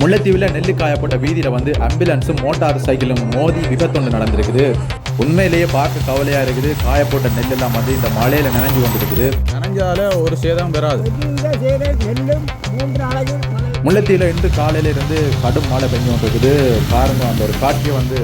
முல்லைத்தீவில் நெல்லு காயப்பட்ட வீதியில் வந்து ஆம்புலன்ஸும் மோட்டார் சைக்கிளும் மோதி விபத்தொன்று நடந்திருக்குது. உண்மையிலேயே பார்க்க கவலையாக இருக்குது. காயப்போட்ட நெல்லெல்லாம் வந்து இந்த மழையில் நனைஞ்சு கொண்டிருக்குது. நனைஞ்சால ஒரு சேதம் பெறாது. முல்லைத்தீவில் இருந்து கடும் மழை பெஞ்சு கொண்டிருக்குது. பாருங்க அந்த ஒரு காட்சியை வந்து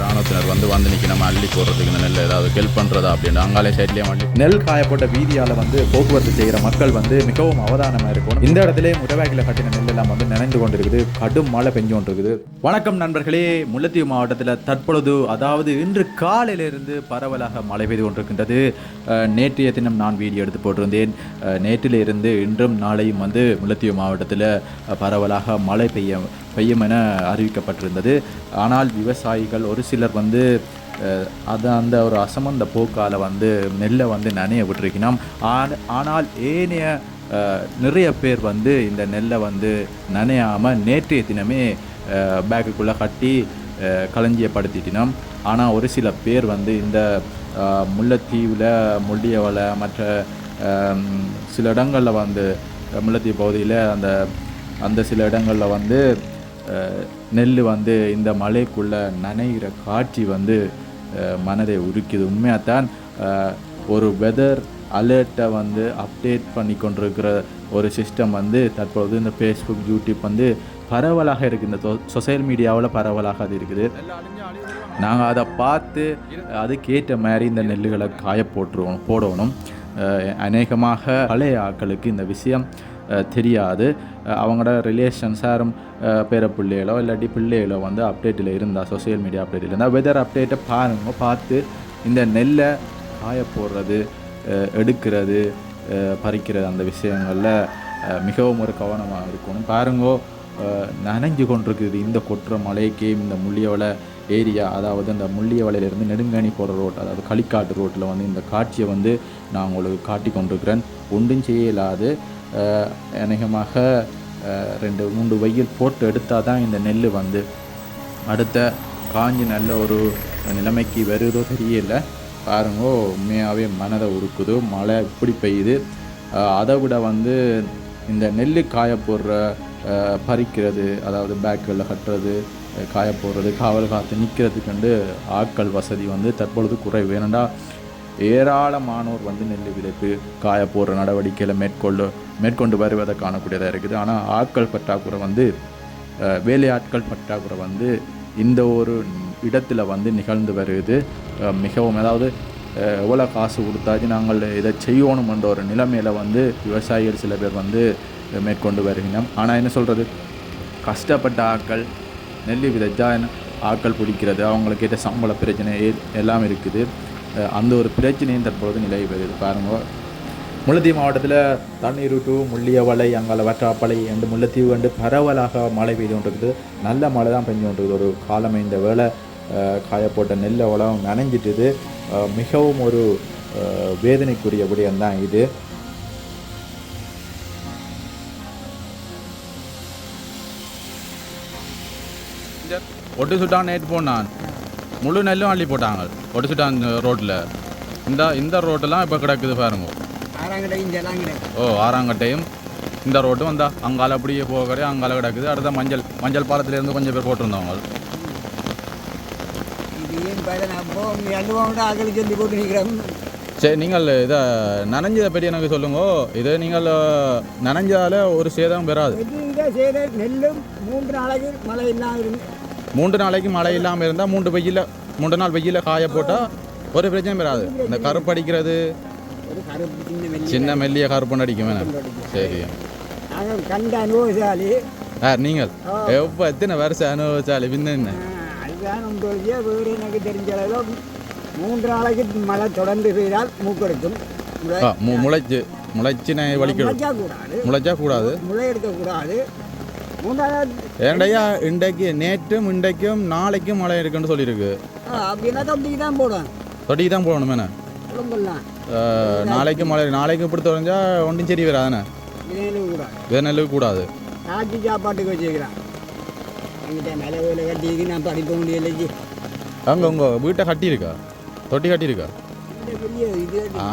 ராணுவத்தினர் வந்து வந்து நிற்க நம்ம அள்ளி போடுறதுக்கு இந்த நெல் ஏதாவது ஹெல்ப் பண்ணுறதா அப்படின்னு அங்காலே சைட்லேயே அள்ளி நெல் காயப்பட்ட வீதியால வந்து போக்குவரத்து செய்கிற மக்கள் வந்து மிகவும் அவதானமாக இருக்கும் இந்த இடத்துல முடவாக்கில கட்டின நெல் எல்லாம் வந்து நினைந்து கொண்டிருக்குது. கடும் மழை பெஞ்சு கொண்டிருக்குது. வணக்கம் நண்பர்களே. முல்லைத்தீவு மாவட்டத்தில் தற்பொழுது அதாவது இன்று காலையிலிருந்து பரவலாக மழை பெய்து கொண்டிருக்கின்றது. நேற்றைய தினம் நான் வீடியோ எடுத்து போட்டிருந்தேன். நேற்றிலிருந்து இன்றும் நாளையும் வந்து முல்லைத்தீவு மாவட்டத்தில் பரவலாக மழை பெய்ய பெய்யும் என அறிவிக்கப்பட்டிருந்தது. ஆனால் விவசாயிகள் ஒரு சிலர் வந்து அது அந்த ஒரு அசமந்த போக்கால் வந்து நெல்லை வந்து நனைய விட்டுருக்கணும் ஆன- ஆனால் ஏனைய நிறைய பேர் வந்து இந்த நெல்லை வந்து நனையாமல் நேற்றைய தினமே பேக்குக்குள்ளே கட்டி களஞ்சியப்படுத்திட்டினோம் ஆனால் ஒரு சில பேர் வந்து இந்த முல்லைத்தீவில் முள்ளியவலை மற்ற சில இடங்களில் வந்து முல்லைத்தீவு பகுதியில் அந்த அந்த சில இடங்களில் வந்து நெல் வந்து இந்த மலைக்குள்ளே நனைகிற காட்சி வந்து மனதை உருக்குது. உண்மையாக தான் ஒரு வெதர் அலர்ட்டை வந்து அப்டேட் பண்ணி கொண்டிருக்கிற ஒரு சிஸ்டம் வந்து தற்போது இந்த ஃபேஸ்புக் யூடியூப் வந்து பரவலாக இருக்குது. இந்த சோசியல் மீடியாவில் பரவலாக அது இருக்குது. நாங்கள் அதை பார்த்து அதுக்கேற்ற மாதிரி இந்த நெல்லுகளை காய போட்டுருவோம் போடணும். அநேகமாக பழைய ஆட்களுக்கு இந்த விஷயம் தெரியாது. அவங்களோட ரிலேஷன்ஸ் யாரும் பேர பிள்ளைகளோ இல்லாட்டி பிள்ளைகளோ வந்து அப்டேட்டில் இருந்தால் சோஷியல் மீடியா அப்டேட்டில் இருந்தால் வெதர் அப்டேட்டை பாருங்க பார்த்து இந்த நெல்லை காய போடுறது எடுக்கிறது பறிக்கிறது அந்த விஷயங்களில் மிகவும் ஒரு கவனமாக இருக்கணும். பாருங்கோ நனைஞ்சு கொண்டிருக்குது இந்த கொட்டுற மலைக்கு இந்த முள்ளியவளை ஏரியா அதாவது அந்த முள்ளியவளையிலேருந்து நெடுங்கணி போகிற ரோட் அதாவது களிக்காட்டு ரோட்டில் வந்து இந்த காட்சியை வந்து நான் உங்களுக்கு காட்டி கொண்டிருக்கிறேன். ஒன்றும் செய்யலாது அநேகமாக ரெண்டு மூன்று வெயில் போட்டு எடுத்தால் தான் இந்த நெல் வந்து. அடுத்த காஞ்சி நல்ல ஒரு நிலைமைக்கு வருதோ தெரியல. பாருங்கோ உண்மையாகவே மனதை உருக்குது மழை இப்படி பெய்யுது. அதை விட வந்து இந்த நெல் காய போடுற பறிக்கிறது அதாவது பேக்குகளில் கட்டுறது காய போடுறது காவல் காத்து நிற்கிறதுக்கு ஆட்கள் வசதி வந்து தற்பொழுது குறைவு. ஏனெண்டா ஏராளமானோர் வந்து நெல் விதைப்பு காய போடுற நடவடிக்கையில் மேற்கொள்ள மேற்கொண்டு வருவதை காணக்கூடியதாக இருக்குது. ஆனால் ஆட்கள் பற்றாக்குறை வந்து வேலையாட்கள் பற்றாக்குறை வந்து இந்த ஒரு இடத்துல வந்து நிகழ்ந்து வருது. மிகவும் அதாவது எவ்வளோ காசு கொடுத்தாச்சு நாங்கள் இதை செய்யணுமென்ற ஒரு நிலைமையில் வந்து விவசாயிகள் சில பேர் வந்து மேற்கொண்டு வருகின்றோம் ஆனால் என்ன சொல்கிறது கஷ்டப்பட்ட ஆட்கள் நெல் விதைச்சா என்ன? ஆட்கள் பிடிக்கிறது அவங்களுக்கு ஏற்ற சம்பள பிரச்சனை எல்லாம் இருக்குது. அந்த ஒரு பிரச்சனையும் தற்பொழுது நிலை பெறுது. பாருங்கள் முல்லைத்தீவு மாவட்டத்தில் தண்ணீர் டு முள்ளியவளை அங்கால வற்றாப்பளை என்று முல்லைத்தீவு கண்டு பரவலாக மழை பெய்து கொண்டிருக்குது. நல்ல மழை தான் பெஞ்சு கொண்டிருக்குது. ஒரு காலம் இந்த வேலை காயப்போட்ட நெல் உலகம் நனைஞ்சிட்டுது. மிகவும் ஒரு வேதனைக்குரிய விடயம்தான் இது. ஒட்டு சுட்டான் நேற்று போனான். முழு நெல்லும் அள்ளி போட்டாங்க. ஒட்டு சுட்டான் ரோட்டில் இந்த இந்த ரோட்டெல்லாம் இப்போ கிடக்குது பாருங்க. ஓ ஆறாங்கட்டையும் இந்த ரோட்டும் வந்தா அங்கால அப்படியே போக கிடையாது அங்கால கிடக்குது. அடுத்த மஞ்சள் மஞ்சள் பாலத்திலேருந்து கொஞ்சம் பேர் போட்டிருந்தவங்க. சரி நீங்கள் இதை நனைஞ்சதை பற்றி எனக்கு சொல்லுங்க. இது நீங்கள் நனைஞ்சால ஒரு சேதம் பெறாது. நெல்லும் மூன்று நாளைக்கு மழை இல்லாமல் மூன்று நாளைக்கு மழை இல்லாமல் இருந்தால் மூன்று வெயில மூன்று நாள் வெயில காய போட்டால் ஒரு பிரச்சனையும் பெறாது இந்த கருப்பு அடிக்கிறது கருப்பு சின்ன மெல்லி சின்ன மெல்லிய கருப்புன்னு அடிக்கும் சரி. கண்ட அனுபவசாலி. யார்? நீங்கள்? எப்போ எத்தனை வருஷம் அனுபவிச்சாலு பின்ன அதுதான் உங்களுக்கு வேறு எனக்கு தெரிஞ்ச அளவில் மூன்று நாளைக்கு மழை தொடர்ந்து பெய்தால் மூக்கெடுக்கும் முளைச்சு முளைச்சினை வலிக்கணும் முளைச்சா கூடாது. முளைச்சா கூடாது. முளை எடுக்கக்கூடாது. ஏன்டையா இன்றைக்கு நேற்றும் இன்றைக்கும் நாளைக்கும் மழை இருக்குன்னு சொல்லியிருக்கு. அப்படின்னா தொட்டிக்கு தான் போடும் தொட்டிக்கு தான் என்ன? நாளைக்கு மழை நாளைக்கு இப்படி தொடஞ்சா ஒன்றும் சரி வராதுண்ணே இதே கூடாது? ஆட்சி சாப்பாட்டுக்கு வச்சுக்கிறான். என்கிட்ட நில வேலை கட்டிக்கு நான் படிக்க முடியலைக்கு. அங்கே உங்கள் வீட்டை கட்டியிருக்கா? தொட்டி கட்டியிருக்கா? ஆ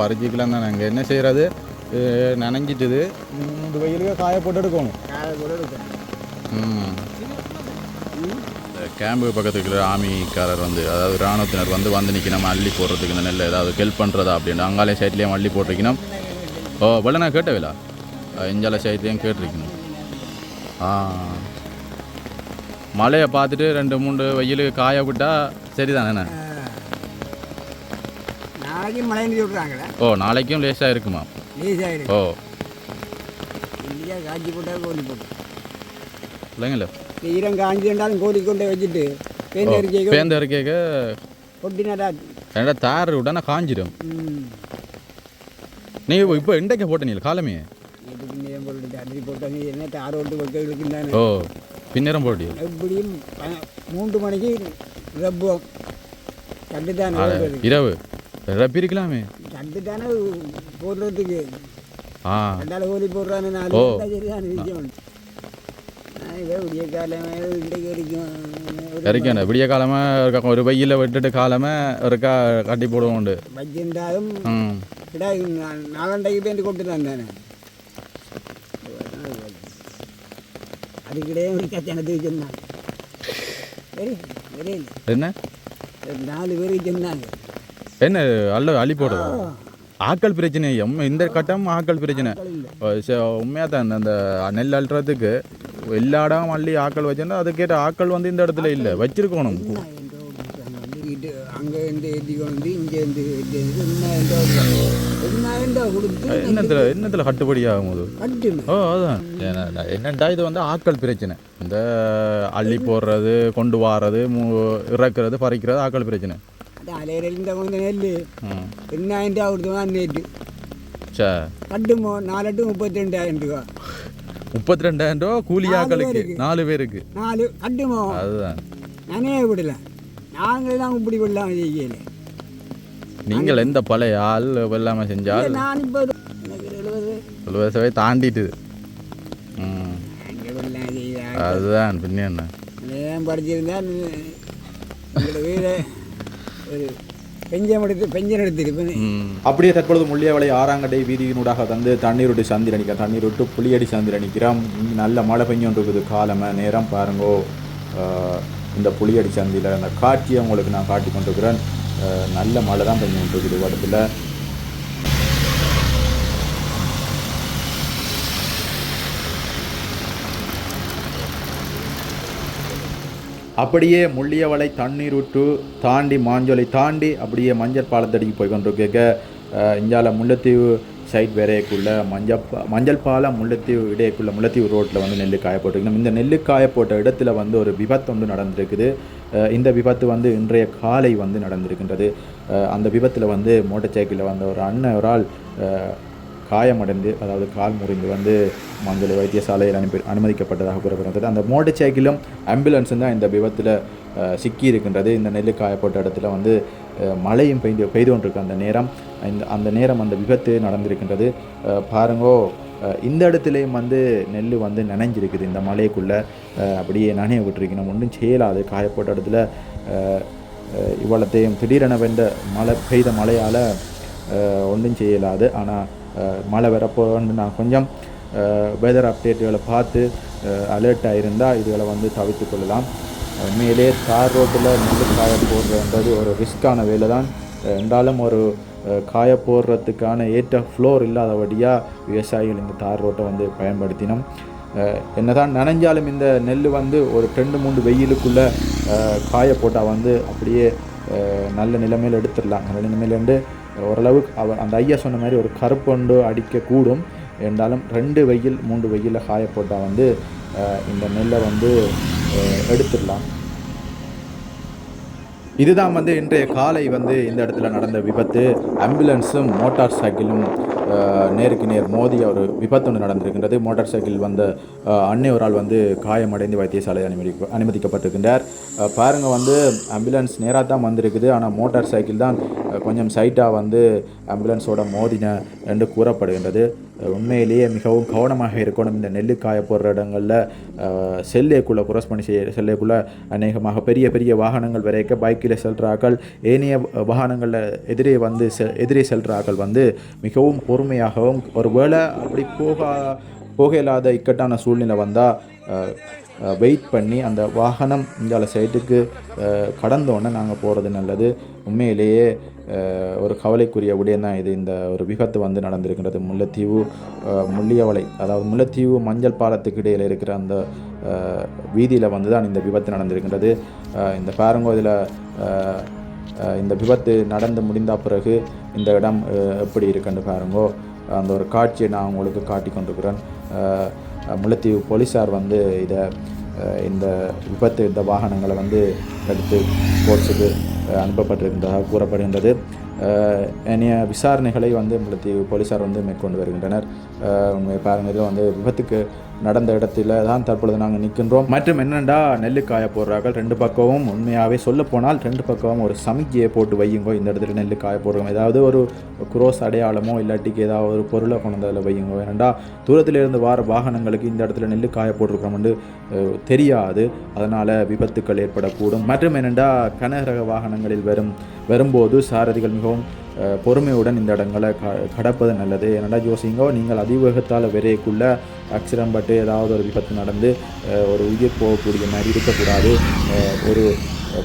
பறிச்சிக்கலாம் தானே அங்கே என்ன செய்கிறது நனைஞ்சிட்டுது. இந்த வெயிலுக்கு காய போட்டு எடுக்கணும். காலை கூட இருக்கும் ம். இந்த கேம்பு பக்கத்துக்கு இருக்கிற ஆமிக்காரர் வந்து அதாவது இராணுவத்தினர் வந்து வந்து நிற்கணும் அள்ளி போடுறதுக்கு இந்த நெல் ஏதாவது ஹெல்ப் பண்ணுறதா அப்படின்னு அங்காலே சைட்லேயும் அள்ளி போட்டிருக்கணும். ஓ வெள்ள நான் கேட்டவில்ல இஞ்சால சைட்லேயும் கேட்டிருக்கணும். ஆ. மழையை பார்த்துட்டு ரெண்டு மூணு வெயில் காய விட்டா சரிதானே நாளைக்கு மழைன்னு சொல்கிறாங்களே ஓ நாளைக்கும் லேசாக இருக்குமா? காய்ச்சி போட்டால் கோழி போட்டு இல்லைங்கள ஈரம் காஞ்சி இருந்தாலும் கோழி கொண்டு வச்சுட்டு பேருந்து அரிக்கை பேந்த இருக்க கொட்டினடா ரெண்டா தார் விட்டா காஞ்சிடும் நீங்கள் இப்போ காலமே அரிசி போட்டாங்க தானே ஓ பின்னரம் போட்டி எப்படியும் மூன்று மணிக்கு ரப்பம் கண்டு தானே. இரவு ரப்பிருக்கலாமே கண்டு தானே போடுறதுக்கு ரெண்டாள் கோழி போடுறான்னு நாலு நிற்கும் இதே விடிய காலமே இன்றைக்கு வரைக்கும் ஒரு இறக்கணும் விடிய காலமாக ஒரு வெயில விட்டுட்டு காலமாக ஒருக்கா கட்டி போடுவோம் உண்டு வச்சிருந்தாலும் நாலண்டைக்கு தான் அதுக்கிடையே ஒரு கச்சனத்து என்ன நாலு பேருக்கு சொன்னாங்க என்ன அல்ல அள்ளி போடுறது? ஆக்கள் பிரச்சனை எம்ம இந்த கட்டம் ஆக்கள் பிரச்சனை. உண்மையாக தான் அந்த நெல் அள்ளுறதுக்கு எல்லா இடம் அள்ளி ஆக்கள் வச்சிருந்தா அதுக்கேற்ற ஆக்கள் வந்து இந்த இடத்துல இல்லை வச்சிருக்கணும். என்னத்தில் என்னத்தில் கட்டுப்படி ஆகும் போது ஓ அதான். ஏன்னா, என்னடா இது வந்து ஆட்கள் பிரச்சனை. இந்த அள்ளி போடுறது கொண்டு வாரது இறக்குறது பறிக்கிறது ஆட்கள் பிரச்சனை. கொடுத்து தான் நேற்று சே கட்டுமோ நாலட்டு முப்பத்தி ரெண்டாயிரம் ரூபா முப்பத்தி ரெண்டாயிரம் ரூபா கூலி ஆக்களுக்கு பேருக்கு. நாலு பேருக்கு நாலு கட்டுமோ அதுதான் நானே விடல நாங்கள் தான் இப்படி விடலாம் செய்யல நீங்கள் எந்த பழைய ஆள் வெள்ளாமை செஞ்சால் நான் இப்போ எழுபது தாண்டிட்டு அதுதான் பின்ன என்ன படிச்சிருந்தா வீடு பெஞ்சம் எடுத்து பெஞ்சம் எடுத்துருப்பேன் அப்படியே தற்பொழுது முள்ளியவளை ஆறாங்கடை வீதியினூடாக வந்து தண்ணீர் விட்டு சந்திர நிற்கிறோம் தண்ணீர் விட்டு புளியடி சந்திர இங்க நல்ல மழை பெஞ்சோண்டு இருக்குது காலமை நேரம் பாருங்கோ. இந்த புளியடி சந்தியில் அந்த காட்சியை உங்களுக்கு நான் காட்டி கொண்டிருக்கிறேன். நல்ல மழை தான் பெஞ்சோண்டு இருக்குது இடத்துல அப்படியே முள்ளியவளை தண்ணீர் விட்டு தாண்டி மாஞ்சோலை தாண்டி அப்படியே மஞ்சள் பாலத்தடிக்கு போய் கொண்டிருக்க இந்தியால முல்லைத்தீவு சைட் வேறையக்குள்ள மஞ்சள் மஞ்சள் பாலம் முல்லைத்தீவு இடையக்குள்ள முல்லைத்தீவு ரோட்டில் வந்து நெல் காய போட்டிருக்கணும் இந்த நெல் காய போட்ட இடத்துல வந்து ஒரு விபத்து ஒன்று நடந்திருக்குது. இந்த விபத்து வந்து இன்றைய காலை வந்து நடந்திருக்கின்றது. அந்த விபத்தில் வந்து மோட்டர் சைக்கிளில் வந்த ஒரு அண்ணன் ஒரு ஆள் காயமடைந்து அதாவது கால் முறிந்து வந்து மஞ்சள் வைத்தியசாலையில் அனுப்பி அனுமதிக்கப்பட்டதாக கூறப்படுகிறது. அந்த மோட்டர் சைக்கிளும் ஆம்புலன்ஸும் தான் இந்த விபத்தில் சிக்கி இருக்கின்றது இந்த நெல் காயப்பட்ட இடத்துல வந்து மழையும் பெய்து பெய்து கொண்டிருக்கு அந்த நேரம் இந்த அந்த நேரம் அந்த விபத்து நடந்திருக்கின்றது. பாருங்கோ இந்த இடத்துலையும் வந்து நெல் வந்து நனைஞ்சிருக்குது. இந்த மழைக்குள்ளே அப்படியே நனைய விட்டுருக்கணும். ஒன்றும் செய்யலாது. காயப்பட்ட இடத்துல இவ்வளத்தையும் திடீரென வென்ற மழை பெய்த மழையால் ஒன்றும் செய்யலாது. ஆனால் மழை வரப்போன்னு நான் கொஞ்சம் வெதர் அப்டேட்டுகளை பார்த்து அலர்ட்டாக இருந்தால் இதுகளை வந்து தவிர்த்து கொள்ளலாம். உண்மையிலே தார் ரோட்டில் நெல் காய போடுறன்றது ஒரு ரிஸ்க்கான வேலை தான். என்றாலும் ஒரு காய போடுறதுக்கான ஏற்ற ஃப்ளோர் இல்லாதபடியாக விவசாயிகள் இந்த தார் ரோட்டை வந்து பயன்படுத்தினோம். என்னதான் நனைஞ்சாலும் இந்த நெல் வந்து ஒரு ரெண்டு மூணு வெயிலுக்குள்ளே காய போட்டால் வந்து அப்படியே நல்ல நிலைமையில் எடுத்துடலாம். நல்ல நிலைமையிலேருந்து ஓரளவுக்கு அவர் அந்த ஐயா சொன்ன மாதிரி ஒரு கருப்பொண்டு அடிக்கக்கூடும் என்றாலும் ரெண்டு வெயில் மூன்று வெயிலில் காய போட்டால் வந்து இந்த நெல்லை வந்து எடுத்துடலாம். இதுதான் வந்து இன்றைய காலை வந்து இந்த இடத்துல நடந்த விபத்து. ஆம்புலன்ஸும் மோட்டார் சைக்கிளும் நேருக்கு நேர் மோதி ஒரு விபத்து ஒன்று நடந்திருக்கின்றது. மோட்டார் சைக்கிள் வந்த அன்னை ஒரு ஆள் வந்து காயமடைந்து வைத்தியசாலை அனுமதி அனுமதிக்கப்பட்டிருக்கின்றார். பாருங்கள் வந்து ஆம்புலன்ஸ் நேராக தான் வந்திருக்குது. ஆனால் மோட்டார் சைக்கிள் தான் கொஞ்சம் சைட்டாக வந்து ஆம்புலன்ஸோட மோதின என்று கூறப்படுகின்றது. உண்மையிலேயே மிகவும் கவனமாக இருக்கணும். இந்த நெல்லு போடுற இடங்களில் செல்லேக்குள்ளே குரோஸ் பண்ணி செய்ய செல்லேக்குள்ளே அநேகமாக பெரிய பெரிய வாகனங்கள் வரைக்க பைக்கில் செல்கிறார்கள் ஏனைய வாகனங்களில் எதிரே வந்து செ எதிரே செல்கிறார்கள் வந்து மிகவும் பொறுமையாகவும் ஒருவேளை அப்படி போக போக இல்லாத இக்கட்டான சூழ்நிலை வந்தால் வெயிட் பண்ணி அந்த வாகனம் இந்த சைட்டுக்கு கடந்தோடனே நாங்கள் போகிறது நல்லது. உண்மையிலேயே ஒரு கவலைக்குரிய விடயம் தான் இது இந்த ஒரு விபத்து வந்து நடந்திருக்கின்றது. முல்லைத்தீவு முள்ளியவளை அதாவது முல்லைத்தீவு மஞ்சள் பாலத்துக்கு இடையில் இருக்கிற அந்த வீதியில் வந்து தான் இந்த விபத்து நடந்திருக்கின்றது. இந்த பாருங்கோ இதில் இந்த விபத்து நடந்து முடிந்த பிறகு இந்த இடம் எப்படி இருக்குன்னு பாருங்கோ. அந்த ஒரு காட்சியை நான் உங்களுக்கு காட்டி கொண்டிருக்கிறேன். முல்லைத்தீவு போலீஸார் வந்து இதை இந்த விபத்து இந்த வாகனங்களை வந்து எடுத்து ஸ்போர்ட்ஸுக்கு அனுப்பப்பட்டிருந்ததாக கூறப்படுகின்றது. அஹ், ஏனைய விசாரணைகளை வந்து எங்களுக்கு போலீஸார் வந்து மேற்கொண்டு வருகின்றனர். பாருங்கள் இதில் வந்து விபத்துக்கு நடந்த இடத்துல தான் தற்பொழுது நாங்கள் நிற்கின்றோம். மற்றும் என்னென்னா நெல்லு காய போடுறார்கள்? ரெண்டு பக்கமும் உண்மையாகவே சொல்ல போனால் ரெண்டு பக்கமும் ஒரு சமிக்கையை போட்டு வையுங்கோ இந்த இடத்துல நெல்லு காய போடுறோம். ஏதாவது ஒரு குரோஸ் அடையாளமோ இல்லாட்டிக்கு ஏதாவது ஒரு பொருளை கொண்டு வந்து அதில் வையுங்கோ. ஏனண்டா தூரத்தில் இருந்து வார வாகனங்களுக்கு இந்த இடத்துல நெல்லு காய போட்டிருக்கிறோம்னு தெரியாது. அதனால் விபத்துக்கள் ஏற்படக்கூடும். மற்றும் என்னென்னா கனரக வாகனங்களில் வரும் வரும்போது சாரதிகள் மிகவும் பொறுமையுடன் இந்த இடங்களை க கடப்பது நல்லது. என்னடா யோசிங்கோ நீங்கள் அதிவேகத்தால் விரைக்குள்ள அக்ஷரம்பட்டு பட்டு ஏதாவது ஒரு விபத்து நடந்து ஒரு உயிர் போகக்கூடிய மாதிரி இருக்கக்கூடாது. ஒரு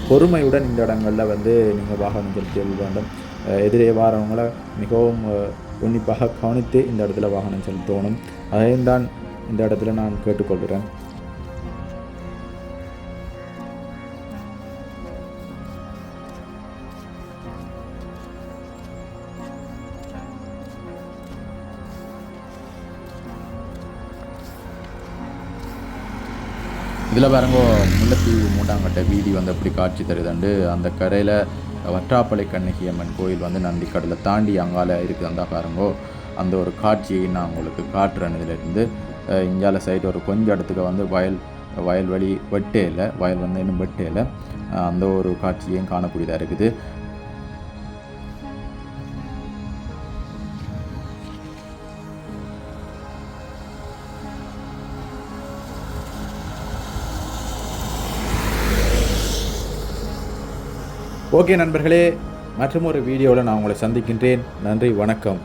பொறுமையுடன் இந்த இடங்களில் வந்து நீங்கள் வாகனம் செலுத்த வேண்டும். எதிரே வாரவங்களை மிகவும் உன்னிப்பாக கவனித்து இந்த இடத்துல வாகனம் செலுத்தணும். அதையும் தான் இந்த இடத்துல நான் கேட்டுக்கொள்கிறேன். இதில் பாருங்க முல்லைத்தீவு மூண்டாங்கட்டை வீதி வந்து எப்படி காட்சி தருதுண்டு? அந்த கரையில் வற்றாப்பளை கண்ணகி அம்மன் கோயில் வந்து நந்தி கடலை தாண்டி அங்கால இருக்குது. அந்த பாருங்கோ அந்த ஒரு காட்சியை நான் உங்களுக்கு காட்டுறேன் இதிலிருந்து. அஹ் இங்கால சைடு ஒரு கொஞ்சம் இடத்துக்கு வந்து வயல் வயல்வெளி வெட்டே இல்லை வயல் வந்து இன்னும் இல்லை அந்த ஒரு காட்சியையும் காணக்கூடியதாக இருக்குது. ஓகே நண்பர்களே மற்றும் ஒரு வீடியோவில் நான் உங்களை சந்திக்கின்றேன். நன்றி வணக்கம்.